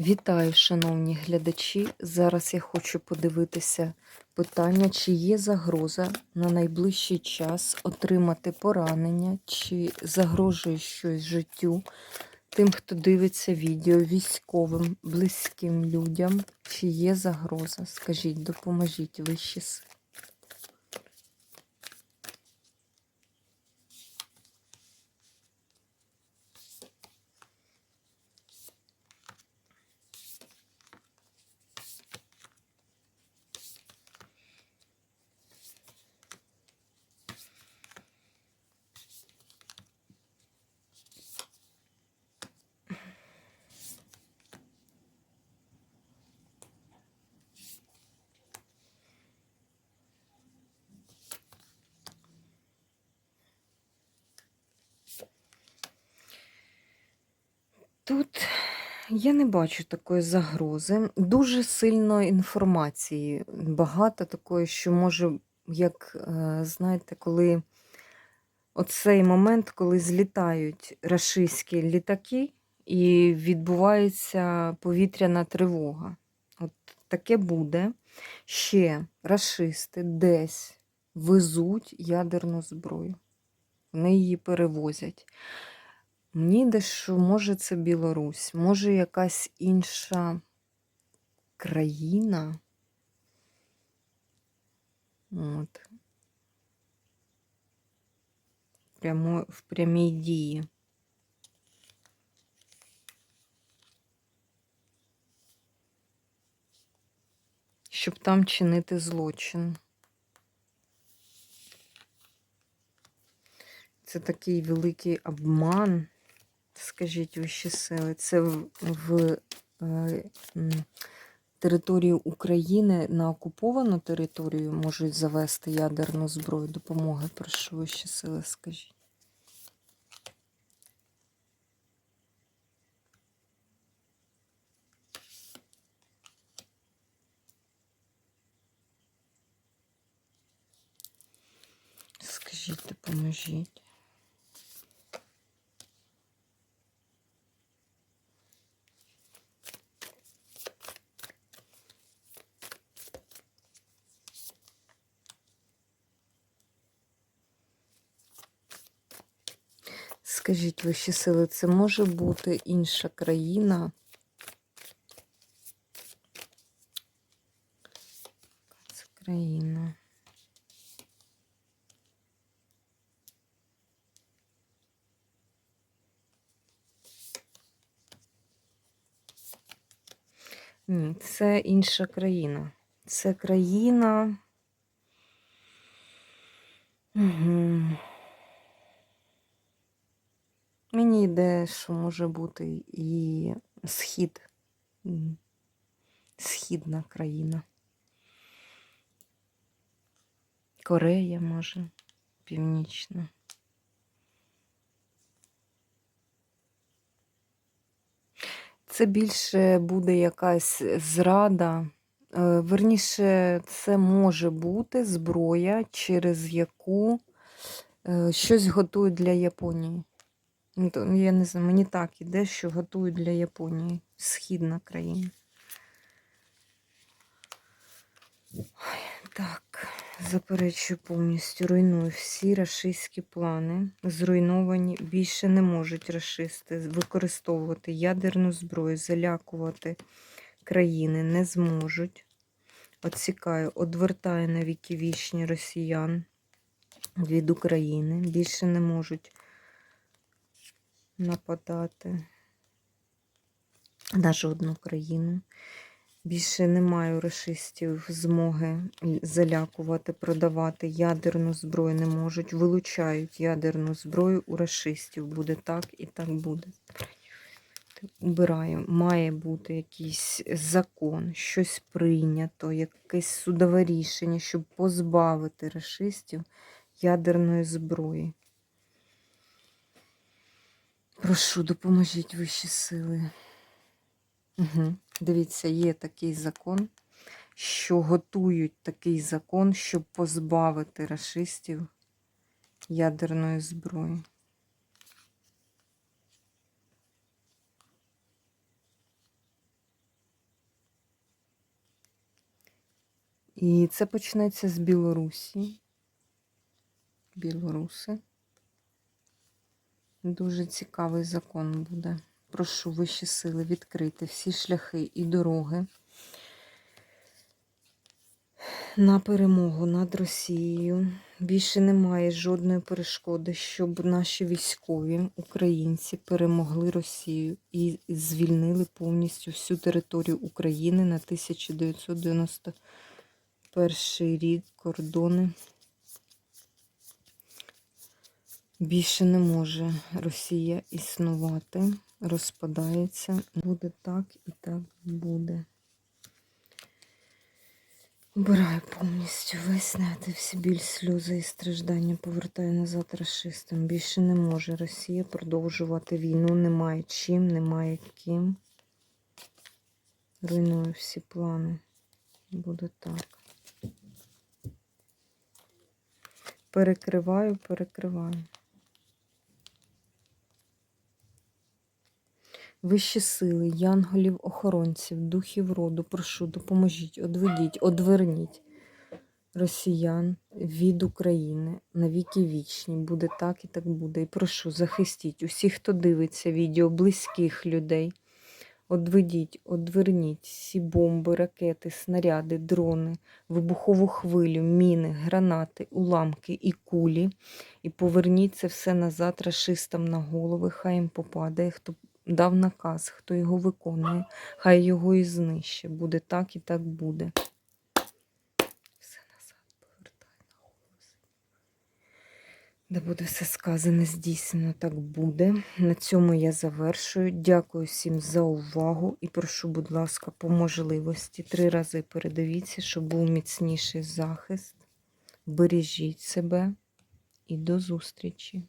Вітаю, шановні глядачі. Зараз я хочу подивитися питання, чи є загроза на найближчий час отримати поранення, чи загрожує щось життю тим, хто дивиться відео, військовим, близьким людям, чи є загроза. Скажіть, допоможіть вищі сили. Тут я не бачу такої загрози. Дуже сильно інформації. Багато такої, що може, як, е, знаєте, коли оцей момент, коли злітають рашистські літаки і відбувається повітряна тривога. От таке буде. Ще рашисти десь везуть ядерну зброю. Вони її перевозять. Мені дещо, може, це Білорусь, може якась інша країна. От. Прямо, в прямій дії. Щоб там чинити злочин. Це такий великий обман, скажіть вищі сили. Це в, в е, територію України на окуповану територію можуть завести ядерну зброю. Допомоги, прошу вищі сили, скажіть. Скажіть, допоможіть. Скажіть вищі сили, це може бути інша країна? Це країна. Ні, це інша країна. Це країна. Угу. Мені йде, що може бути і схід, східна країна. Корея, може, північна. Це більше буде якась зрада. Е, Верніше, це може бути зброя, через яку е, щось готують для Японії. Ну, то, Я не знаю, мені так іде, що готують для Японії. Східна країна. Ой, так, заперечую повністю, руйную всі рашистські плани. Зруйновані. Більше не можуть рашисти використовувати ядерну зброю, залякувати країни не зможуть. Отсікаю, одвертаю на віки вічні росіян від України. Більше не можуть нападати на жодну країну. Більше немає у расистів змоги залякувати, продавати ядерну зброю не можуть. Вилучають ядерну зброю у расистів. Буде так і так буде. Убираю. Має бути якийсь закон, щось прийнято, якесь судове рішення, щоб позбавити расистів ядерної зброї. Прошу, допоможіть вищі сили. Угу. Дивіться, є такий закон, що готують такий закон, щоб позбавити расистів ядерної зброї. І це почнеться з Білорусі. Білоруси. Дуже цікавий закон буде. Прошу вищі сили відкрити всі шляхи і дороги на перемогу над Росією. Більше немає жодної перешкоди, щоб наші військові українці перемогли Росію і звільнили повністю всю територію України на 1991 рік кордони. Більше не може Росія існувати, розпадається. Буде так і так буде. Обираю повністю весь негатив, всі біль, сльози і страждання повертаю назад расистам. Більше не може Росія продовжувати війну. Немає чим, немає ким. Руйную всі плани. Буде так. Перекриваю, перекриваю. Вищі сили, янголів, охоронців, духів роду, прошу, допоможіть, одведіть, одверніть росіян від України на віки вічні. Буде так і так буде. І прошу, захистіть усіх, хто дивиться відео, близьких людей. Одведіть, одверніть всі бомби, ракети, снаряди, дрони, вибухову хвилю, міни, гранати, уламки і кулі. І поверніть це все назад рашистам на голови. Хай їм попадає, хто дав наказ, хто його виконує, хай його і знищить. Буде так і так буде. Все назад повертай на голову. Де буде все сказане, здійснено, так буде. На цьому я завершую. Дякую всім за увагу і прошу, будь ласка, по можливості три рази передивіться, щоб був міцніший захист. Бережіть себе і до зустрічі!